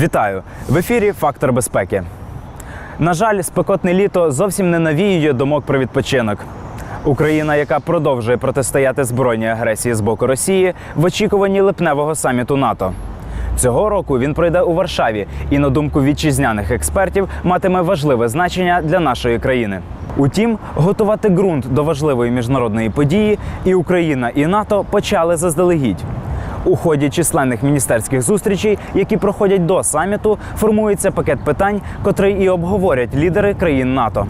Вітаю! В ефірі Фактор безпеки. На жаль, спекотне літо зовсім не навіює думок про відпочинок. Україна, яка продовжує протистояти збройній агресії з боку Росії, в очікуванні липневого саміту НАТО. Цього року він пройде у Варшаві і, на думку вітчизняних експертів, матиме важливе значення для нашої країни. Утім, готувати ґрунт до важливої міжнародної події і Україна, і НАТО почали заздалегідь. У ході численних міністерських зустрічей, які проходять до саміту, формується пакет питань, котрий і обговорять лідери країн НАТО.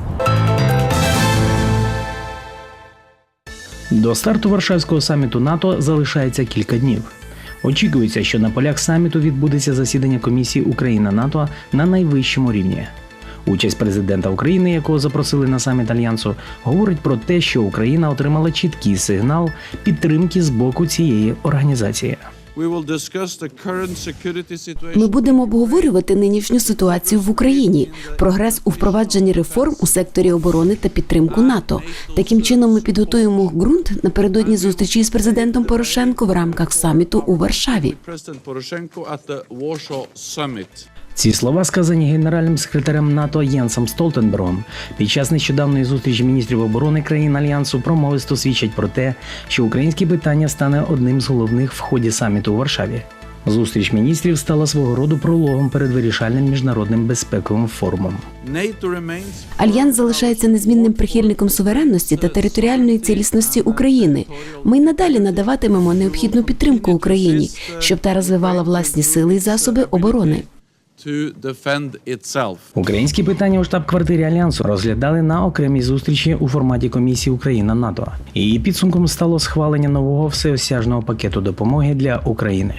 До старту Варшавського саміту НАТО залишається кілька днів. Очікується, що на полях саміту відбудеться засідання комісії Україна НАТО на найвищому рівні. Участь президента України, якого запросили на саміт альянсу, говорить про те, що Україна отримала чіткий сигнал підтримки з боку цієї організації. Ми будемо обговорювати нинішню ситуацію в Україні, прогрес у впровадженні реформ у секторі оборони та підтримку НАТО. Таким чином, ми підготуємо ґрунт напередодні зустрічі з президентом Порошенко в рамках саміту у Варшаві. President Ці слова сказані генеральним секретарем НАТО Єнсом Столтенбергом під час нещодавної зустрічі міністрів оборони країн альянсу промовисто свідчать про те, що українське питання стане одним з головних в ході саміту у Варшаві. Зустріч міністрів стала свого роду прологом перед вирішальним міжнародним безпековим форумом. Альянс залишається незмінним прихильником суверенності та територіальної цілісності України. Ми й надалі надаватимемо необхідну підтримку Україні, щоб та розвивала власні сили і засоби оборони. To defend itself. Українські питання у штаб-квартирі альянсу розглядали на окремій зустрічі у форматі комісії Україна НАТО. Її підсумком стало схвалення нового всеосяжного пакету допомоги для України.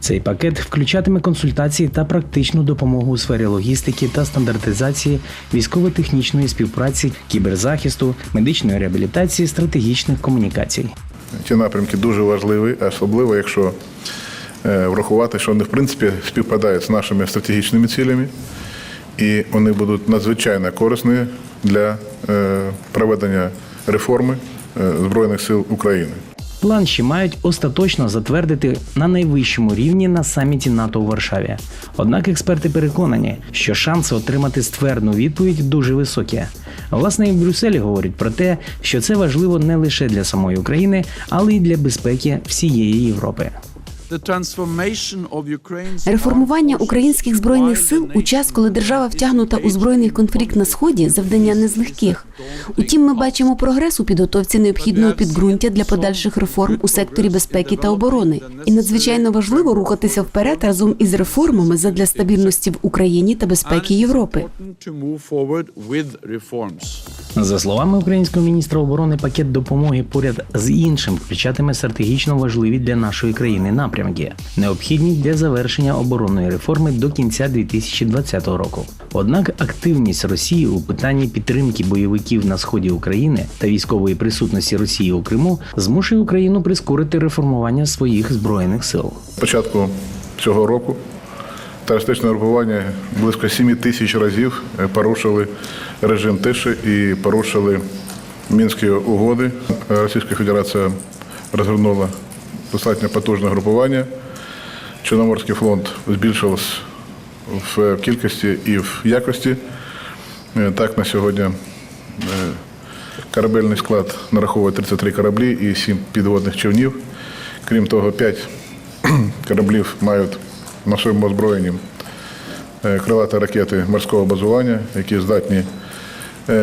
Цей пакет включатиме консультації та практичну допомогу у сфері логістики та стандартизації, військово-технічної співпраці, кіберзахисту, медичної реабілітації, стратегічних комунікацій. Ці напрямки дуже важливі, особливо якщо врахувати, що вони в принципі співпадають з нашими стратегічними цілями, і вони будуть надзвичайно корисні для е, проведення реформи е, Збройних сил України. План ще мають остаточно затвердити на найвищому рівні на саміті НАТО у Варшаві. Однак експерти переконані, що шанси отримати ствердну відповідь дуже високі. Власне, і в Брюсселі говорять про те, що це важливо не лише для самої України, але й для безпеки всієї Європи. The transformation Реформування українських збройних сил у час, коли держава втягнута у збройний конфлікт на сході, завдання не з легких. Утім, ми бачимо прогрес у підготовці необхідного підґрунтя для подальших реформ у секторі безпеки та оборони. І надзвичайно важливо рухатися вперед разом із реформами задля стабільності в Україні та безпеки Європи. important to move forward with reforms. За словами українського міністра оборони, пакет допомоги поряд з іншим включатиме стратегічно важливі для нашої країни напрямки, необхідні для завершення оборонної реформи до кінця 2020 року. Однак активність Росії у питанні підтримки бойовиків на сході України та військової присутності Росії у Криму змушує Україну прискорити реформування своїх збройних сил. Початку цього року терористичне групування близько 7 тисяч разів е, порушили режим тиші і порушили мінські угоди. Російська Федерація розгорнула достатньо потужне групування. Чорноморський флот збільшився в кількості і в якості. Е, Так, на сьогодні е, корабельний склад нараховує 33 кораблі і 7 підводних човнів. Крім того, 5 кораблів мають на своєму озброєнні е, крилаті ракети морського базування, які здатні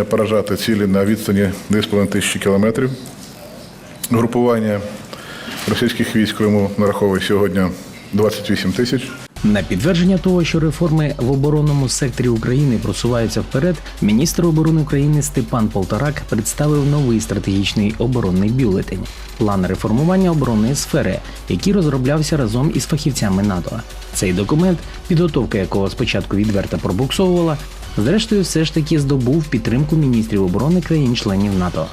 поражати цілі на відстані 2,5 тисячі кілометрів. Групування російських військ Криму нараховує сьогодні 28 тисяч. На підтвердження того, що реформи в оборонному секторі України просуваються вперед, міністр оборони України Степан Полторак представив новий стратегічний оборонний бюлетень план реформування оборонної сфери, який розроблявся разом із фахівцями НАТО. Цей документ, підготовка якого спочатку відверто пробуксовувала, зрештою все ж таки здобув підтримку міністрів оборони країн-членів НАТО.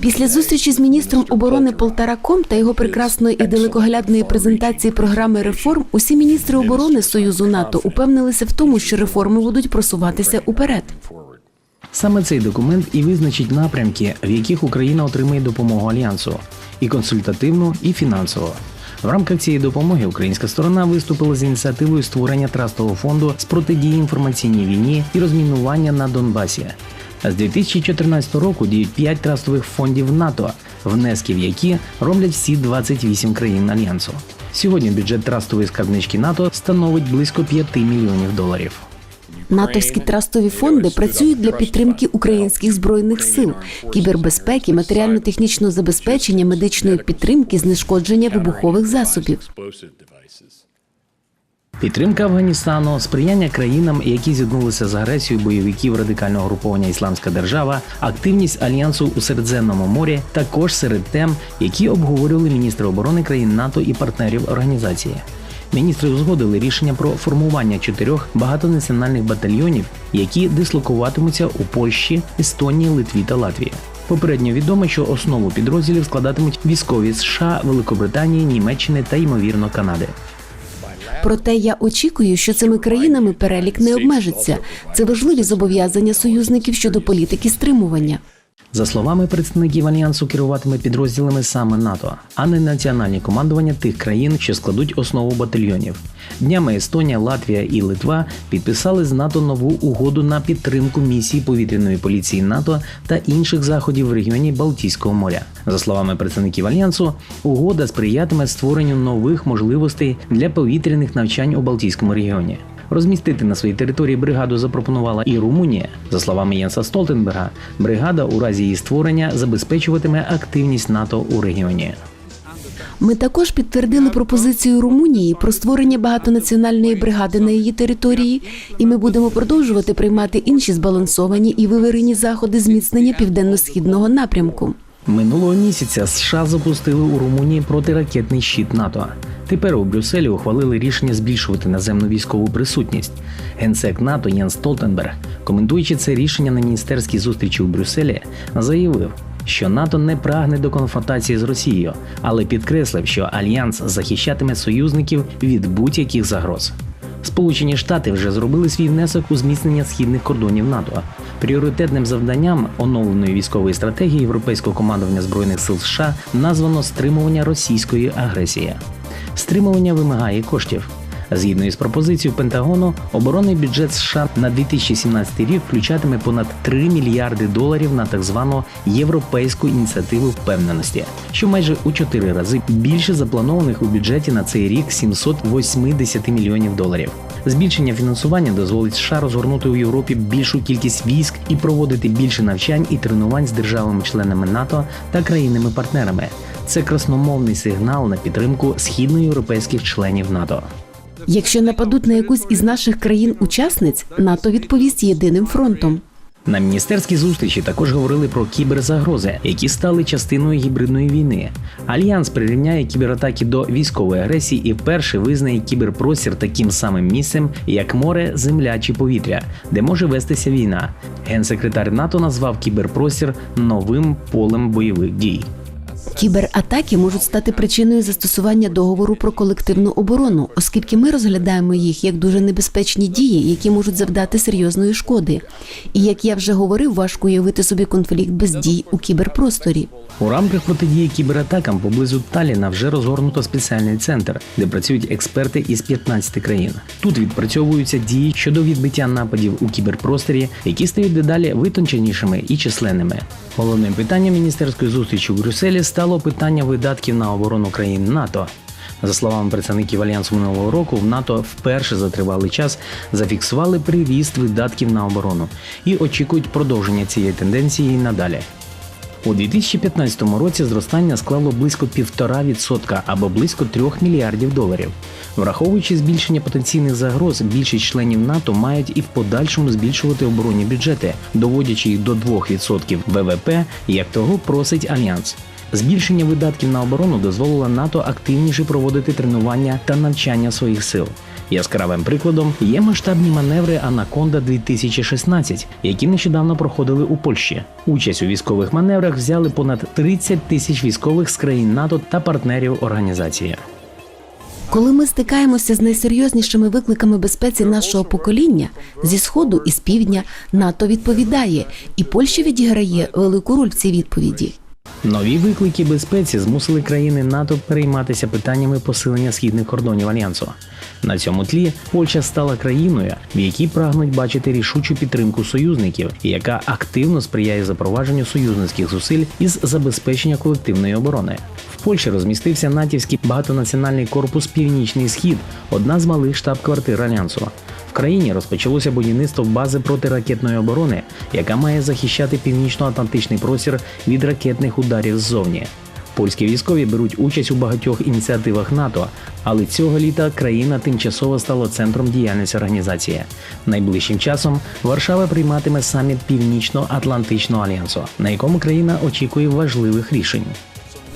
Після зустрічі з міністром оборони Полтараком та його прекрасної і далекоглядної презентації програми реформ, усі міністри оборони Союзу НАТО упевнилися в тому, що реформи будуть просуватися уперед. Саме цей документ і визначить напрямки, в яких Україна отримає допомогу альянсу і консультативну, і фінансово. В рамках цієї допомоги українська сторона виступила з ініціативою створення трастового фонду з протидії інформаційній війні і розмінування на Донбасі. З 2014 року діють 5 трастових фондів НАТО, внески в які роблять всі 28 країн альянсу. Сьогодні бюджет трастової скарбнички НАТО становить близько 5 мільйонів доларів. Натовські трастові фонди працюють для підтримки українських збройних сил, кібербезпеки, матеріально-технічного забезпечення, медичної підтримки, знешкодження вибухових засобів. Підтримка Афганістану, сприяння країнам, які зіткнулися з агресією бойовиків радикального груповання Ісламська держава, активність альянсу у Середземному морі також серед тем, які обговорювали міністри оборони країн НАТО і партнерів організації. Міністри узгодили рішення про формування чотирьох багатонаціональних батальйонів, які дислокуватимуться у Польщі, Естонії, Литві та Латвії. Попередньо відомо, що основу підрозділів складатимуть військові США, Великобританії, Німеччини та ймовірно Канади. Проте я очікую, що цими країнами перелік не обмежиться. Це важливі зобов'язання союзників щодо політики стримування. За словами представників альянсу, керуватиме підрозділами саме НАТО, а не національні командування тих країн, що складуть основу батальйонів. Днями Естонія, Латвія і Литва підписали з НАТО нову угоду на підтримку місії повітряної поліції НАТО та інших заходів в регіоні Балтійського моря. За словами представників альянсу, угода сприятиме створенню нових можливостей для повітряних навчань у Балтійському регіоні. Розмістити на своїй території бригаду запропонувала і Румунія. За словами Єнса Столтенберга, бригада у разі її створення забезпечуватиме активність НАТО у регіоні. Ми також підтвердили пропозицію Румунії про створення багатонаціональної бригади на її території, і ми будемо продовжувати приймати інші збалансовані і вивірені заходи зміцнення південно-східного напрямку. Минулого місяця США запустили у Румунії протиракетний щит НАТО. Тепер у Брюсселі ухвалили рішення збільшувати наземну військову присутність. Генсек НАТО Єн Столтенберг, коментуючи це рішення на міністерській зустрічі у Брюсселі, заявив, що НАТО не прагне до конфронтації з Росією, але підкреслив, що альянс захищатиме союзників від будь-яких загроз. Сполучені Штати вже зробили свій внесок у зміцнення східних кордонів НАТО. Пріоритетним завданням оновленої військової стратегії Європейського командування збройних сил США названо стримування російської агресії. Стримування вимагає коштів. Згідно із пропозицією Пентагону, оборонний бюджет США на 2017 рік включатиме понад 3 мільярди доларів на так звану європейську ініціативу впевненості, що майже у 4 рази більше запланованих у бюджеті на цей рік 780 мільйонів доларів. Збільшення фінансування дозволить США розгорнути у Європі більшу кількість військ і проводити більше навчань і тренувань з державами-членами НАТО та країнами-партнерами. Це красномовний сигнал на підтримку східноєвропейських членів НАТО. Якщо нападуть на якусь із наших країн-учасниць, НАТО відповість єдиним фронтом. На міністерській зустрічі також говорили про кіберзагрози, які стали частиною гібридної війни. Альянс прирівняє кібератаки до військової агресії і вперше визнає кіберпростір таким самим місцем, як море, земля чи повітря, де може вестися війна. Генсекретар НАТО назвав кіберпростір новим полем бойових дій. Кібератаки можуть стати причиною застосування договору про колективну оборону, оскільки ми розглядаємо їх як дуже небезпечні дії, які можуть завдати серйозної шкоди. І як я вже говорив, важко уявити собі конфлікт без дій у кіберпросторі. У рамках протидії кібератакам поблизу Таліна вже розгорнуто спеціальний центр, де працюють експерти із 15 країн. Тут відпрацьовуються дії щодо відбиття нападів у кіберпросторі, які стають дедалі витонченішими і численними. Головним питанням міністерської зустрічі у Брюсселі стало питання видатків на оборону країн НАТО. За словами представників альянсу минулого року, в НАТО вперше за тривалий час зафіксували приріст видатків на оборону і очікують продовження цієї тенденції і надалі. У 2015 році зростання склало близько 1,5% або близько 3 мільярдів доларів. Враховуючи збільшення потенційних загроз, більшість членів НАТО мають і в подальшому збільшувати оборонні бюджети, доводячи їх до 2% ВВП, як того просить альянс. Збільшення видатків на оборону дозволило НАТО активніше проводити тренування та навчання своїх сил. Яскравим прикладом є масштабні маневри Анаконда 2016, які нещодавно проходили у Польщі. Участь у військових маневрах взяли понад 30 тисяч військових з країн НАТО та партнерів організації. Коли ми стикаємося з найсерйознішими викликами безпеці нашого покоління зі сходу і з півдня, НАТО відповідає, і Польща відіграє велику роль в цій відповіді. Нові виклики безпеці змусили країни НАТО перейматися питаннями посилення східних кордонів альянсу. На цьому тлі Польща стала країною, в якій прагнуть бачити рішучу підтримку союзників, яка активно сприяє запровадженню союзницьких зусиль із забезпечення колективної оборони. В Польщі розмістився натівський багатонаціональний корпус Північний Схід, одна з малих штаб-квартир альянсу. В країні розпочалося будівництво бази протиракетної оборони, яка має захищати північно-атлантичний простір від ракетних ударів ззовні. Польські військові беруть участь у багатьох ініціативах НАТО, але цього літа країна тимчасово стала центром діяльності організації. Найближчим часом Варшава прийматиме саміт Північно-Атлантичного альянсу, на якому країна очікує важливих рішень.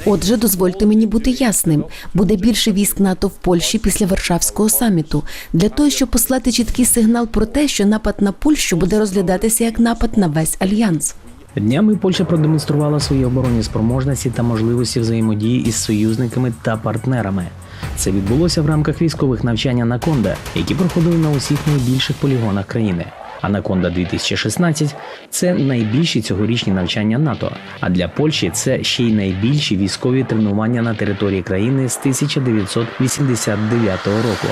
Отже, дозвольте мені бути ясним: буде більше військ НАТО в Польщі після Варшавського саміту для того, щоб послати чіткий сигнал про те, що напад на Польщу буде розглядатися як напад на весь альянс. Днями Польща продемонструвала свої оборонні спроможності та можливості взаємодії із союзниками та партнерами. Це відбулося в рамках військових навчань Анаконда, які проходили на усіх найбільших полігонах країни. Анаконда 2016 – це найбільші цьогорічні навчання НАТО. А для Польщі це ще й найбільші військові тренування на території країни з 1989 року.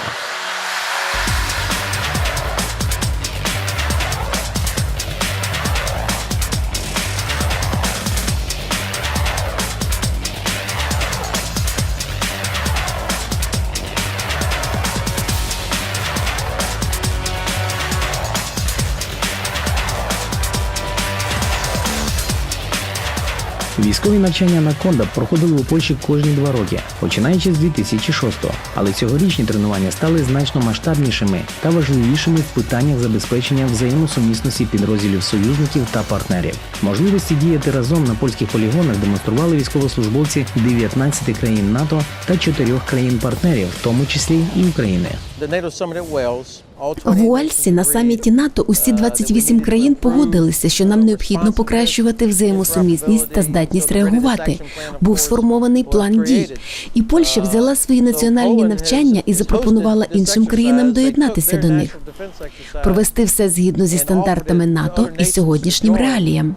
Військові навчання Анаконда проходили у Польщі кожні два роки, починаючи з 2006-го. Але цьогорічні тренування стали значно масштабнішими та важливішими в питаннях забезпечення взаємосумісності підрозділів союзників та партнерів. Можливості діяти разом на польських полігонах демонстрували військовослужбовці 19 країн НАТО та 4 країн-партнерів, в тому числі і України. The NATO summit at Wales, all 20 В Уальсі на саміті НАТО усі 28 країн погодилися, що нам необхідно покращувати взаємосумісність та здатність реагувати. Був сформований план дій, і Польща взяла свої національні навчання і запропонувала іншим країнам доєднатися до них, провести все згідно зі стандартами НАТО і сьогоднішнім реаліям.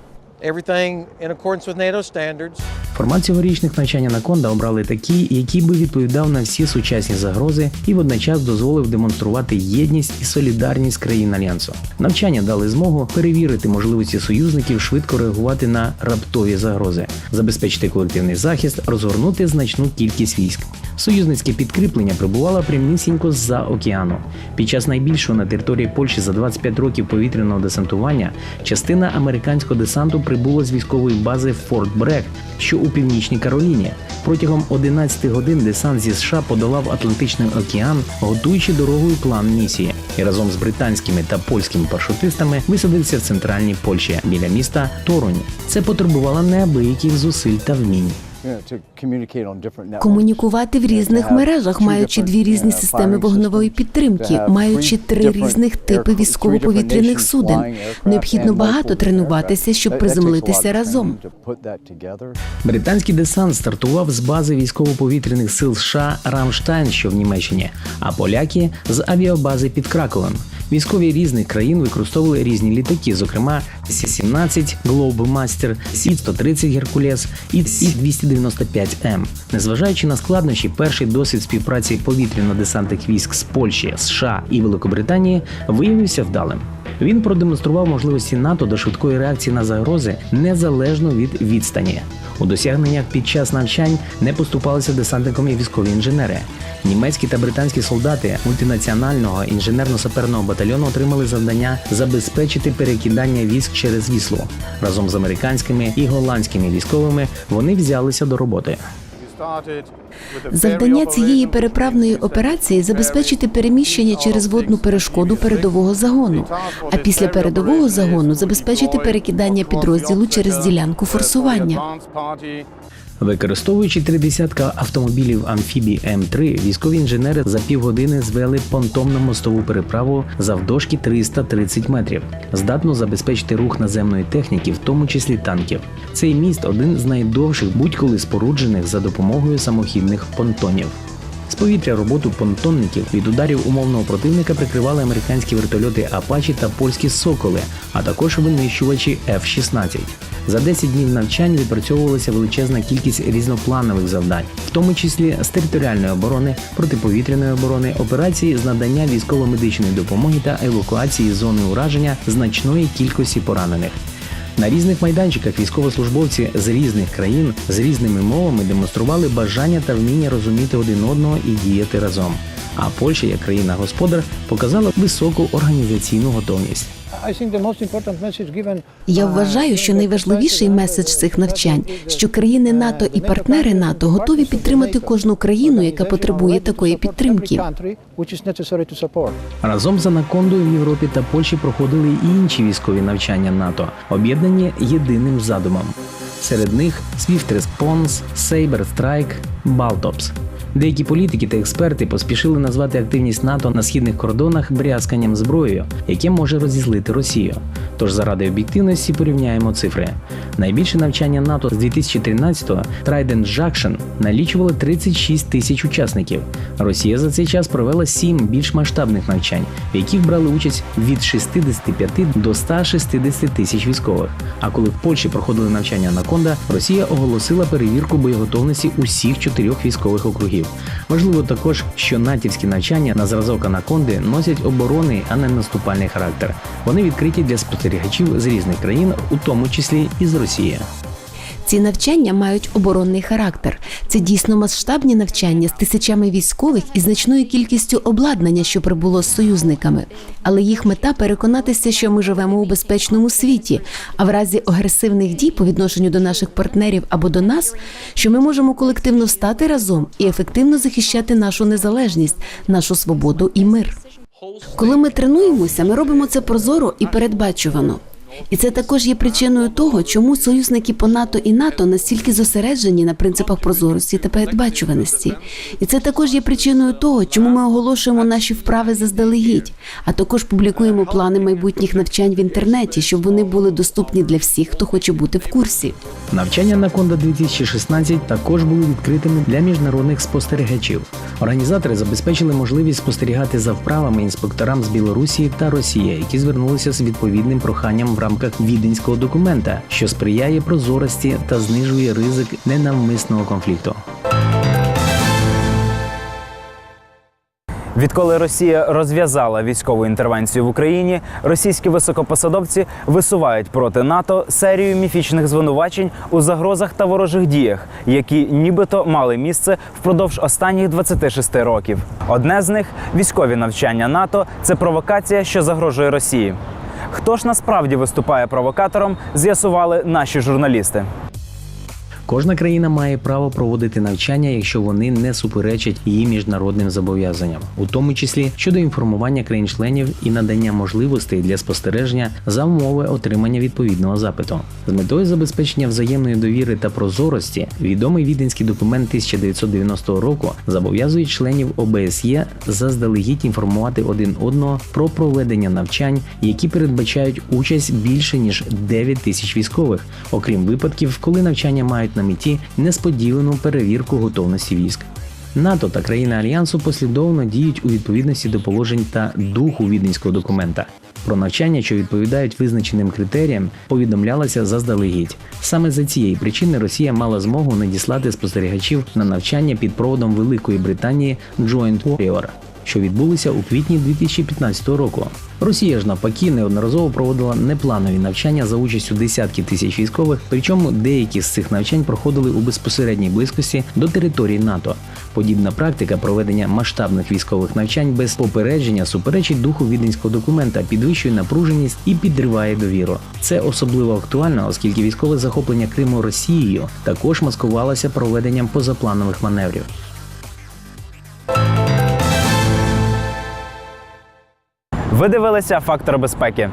Формат цьогорічних навчань Анаконда обрали такі, який би відповідав на всі сучасні загрози і водночас дозволив демонструвати єдність і солідарність країн альянсу. Навчання дали змогу перевірити можливості союзників швидко реагувати на раптові загрози, забезпечити колективний захист, розгорнути значну кількість військ. Союзницьке підкріплення прибувало прямісінько з-за океану. Під час найбільшого на території Польщі за 25 років повітряного десантування частина американського десанту прибула з військової бази Форт Брег, що у північній Кароліні. Протягом 11 годин десант зі США подолав Атлантичний океан, готуючи дорогою план місії, і разом з британськими та польськими парашутистами висадився в центральній Польщі біля міста Торунь. Це потребувало неабияких зусиль та вмінь. Комунікувати в різних мережах, маючи дві різні системи вогневої підтримки, маючи три різних типи військово-повітряних суден. Необхідно багато тренуватися, щоб приземлитися разом. Британський десант стартував з бази військово-повітряних сил США Рамштайн, що в Німеччині, а поляки з авіабази під Краковом. Військові різних країн використовували різні літаки, зокрема Сі-17 Globemaster, Сі-130 Геркулес і Сі-295М. Незважаючи на складнощі, перший досвід співпраці повітряно-десантних військ з Польщі, США і Великобританії виявився вдалим. Він продемонстрував можливості НАТО до швидкої реакції на загрози незалежно від відстані. У досягненнях під час навчань не поступалися десантником і військові інженери. Німецькі та британські солдати мультинаціонального інженерно-саперного батальйону отримали завдання забезпечити перекидання військ через Віслу. Разом з американськими і голландськими військовими вони взялися до роботи. Завдання цієї переправної операції забезпечити переміщення через водну перешкоду передового загону, а після передового загону забезпечити перекидання підрозділу через ділянку форсування. Використовуючи три десятка автомобілів амфібій М3, військові інженери за півгодини звели понтонну мостову переправу завдовжки 330 метрів, здатну забезпечити рух наземної техніки, в тому числі танків. Цей міст один з найдовших будь-коли споруджених за допомогою самохідних понтонів. З повітря роботу понтонників від ударів умовного противника прикривали американські вертольоти Апачі та польські соколи, а також винищувачі F-16. За 10 днів навчань відпрацьовувалася величезна кількість різнопланових завдань, в тому числі з територіальної оборони, протиповітряної оборони, операції з надання військово-медичної допомоги та евакуації з зони ураження значної кількості поранених. На різних майданчиках військовослужбовці з різних країн з різними мовами демонстрували бажання та вміння розуміти один одного і діяти разом. А Польща, як країна-господар, показала високу організаційну готовність. Я вважаю, що найважливіший меседж цих навчань, що країни НАТО і партнери НАТО готові підтримати кожну країну, яка потребує такої підтримки. Разом з Анакондою в Європі та Польщі проходили і інші військові навчання НАТО, об'єднані єдиним задумом. Серед них Swift Response, Saber Strike, Baltops. Деякі політики та експерти поспішили назвати активність НАТО на східних кордонах брязканням зброєю, яке може розізлити Росію. Тож заради об'єктивності порівняємо цифри. Найбільше навчання НАТО з 2013-го Trident Junction налічувало 36 тисяч учасників. Росія за цей час провела сім більш масштабних навчань, в яких брали участь від 65 до 160 тисяч військових. А коли в Польщі проходили навчання Анаконда, Росія оголосила перевірку боєготовності усіх чотирьох військових округів. Важливо також, що натівські навчання на зразок Анаконди носять оборонний, а не наступальний характер. Вони відкриті для спостерігачів з різних країн, у тому числі і з Росії. Ці навчання мають оборонний характер. Це дійсно масштабні навчання з тисячами військових і значною кількістю обладнання, що прибуло з союзниками. Але їх мета переконатися, що ми живемо у безпечному світі, а в разі агресивних дій по відношенню до наших партнерів або до нас, що ми можемо колективно встати разом і ефективно захищати нашу незалежність, нашу свободу і мир. Коли ми тренуємося, ми робимо це прозоро і передбачувано. І це також є причиною того, чому союзники по НАТО і НАТО настільки зосереджені на принципах прозорості та передбачуваності. І це також є причиною того, чому ми оголошуємо наші вправи заздалегідь, а також публікуємо плани майбутніх навчань в інтернеті, щоб вони були доступні для всіх, хто хоче бути в курсі. Навчання Анаконда 2016 також були відкритими для міжнародних спостерігачів. Організатори забезпечили можливість спостерігати за вправами інспекторам з Білорусі та Росії, які звернулися з відповідним проханням в рамках віденського документа, що сприяє прозорості та знижує ризик ненавмисного конфлікту. Відколи Росія розв'язала військову інтервенцію в Україні, російські високопосадовці висувають проти НАТО серію міфічних звинувачень у загрозах та ворожих діях, які нібито мали місце впродовж останніх 26 років. Одне з них військові навчання НАТО це провокація, що загрожує Росії. Хто ж насправді виступає провокатором, з'ясували наші журналісти. Кожна країна має право проводити навчання, якщо вони не суперечать її міжнародним зобов'язанням, у тому числі щодо інформування країн-членів і надання можливостей для спостереження за умови отримання відповідного запиту. З метою забезпечення взаємної довіри та прозорості відомий віденський документ 1990 року зобов'язує членів ОБСЄ заздалегідь інформувати один одного про проведення навчань, які передбачають участь більше ніж 9 тисяч військових, окрім випадків, коли навчання мають на меті несподівану перевірку готовності військ. НАТО та країни альянсу послідовно діють у відповідності до положень та духу віденського документа. Про навчання, що відповідають визначеним критеріям, повідомлялося заздалегідь. Саме за цієї причини Росія мала змогу надіслати спостерігачів на навчання під проводом Великої Британії Joint Warrior, що відбулися у квітні 2015 року. Росія ж навпаки неодноразово проводила непланові навчання за участю десятків тисяч військових, причому деякі з цих навчань проходили у безпосередній близькості до території НАТО. Подібна практика проведення масштабних військових навчань без попередження суперечить духу віденського документа, підвищує напруженість і підриває довіру. Це особливо актуально, оскільки військове захоплення Криму Росією також маскувалося проведенням позапланових маневрів. Ви дивилися фактор безпеки.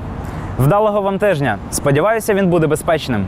Вдалого вам тижня. Сподіваюся, він буде безпечним.